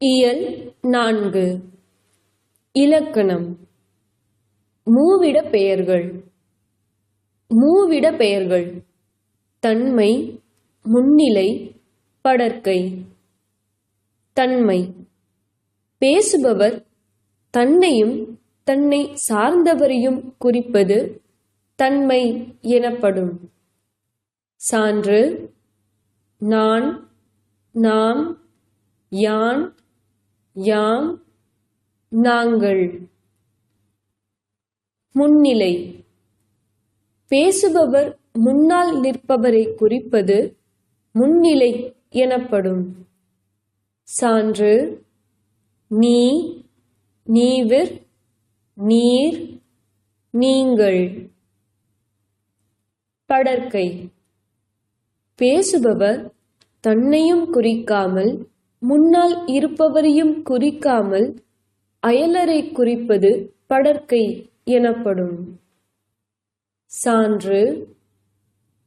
இயல் நான்கு. இலக்கணம். மூவிட பெயர்கள். மூவிட பெயர்கள். தன்மை முன்னிலை படர்க்கை தன்மை. பேசுபவர் தன்னையும் தன்னை சார்ந்தவரையும் குறிப்பது தன்மை எனப்படும். சான்று நான் நாம் யான் யாம் நாங்கள். முன்னிலை. பேசுபவர் முன்னால் நிற்பவரை குறிப்பது முன்னிலை எனப்படும். சான்று நீ நீவிர் நீர் நீங்கள். படர்க்கை பேசுபவர் தன்னையும் குறிக்காமல் முன்னால் இருப்பவரையும் குறிக்காமல் அயலரை குறிப்பது படர்க்கை எனப்படும். சான்று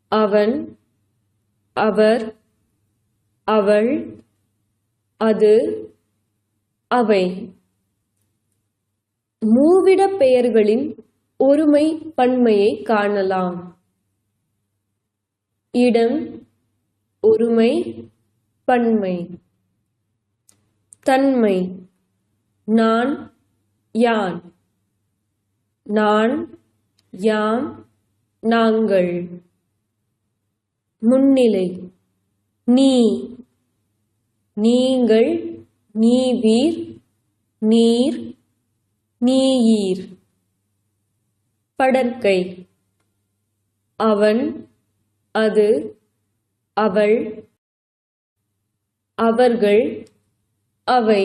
அவன் அவர் அவள் அது அவை. மூவிட பெயர்களின் ஒருமை பன்மையை காணலாம். இடம் ஒருமை பன்மை. தன்மை. நான் யான்? நான் யாம் நாங்கள். முன்னிலை. நீ. நீங்கள் நீவீர். நீர் நீயீர். படற்கை. அவன் அது அவள். அவர்கள் அவை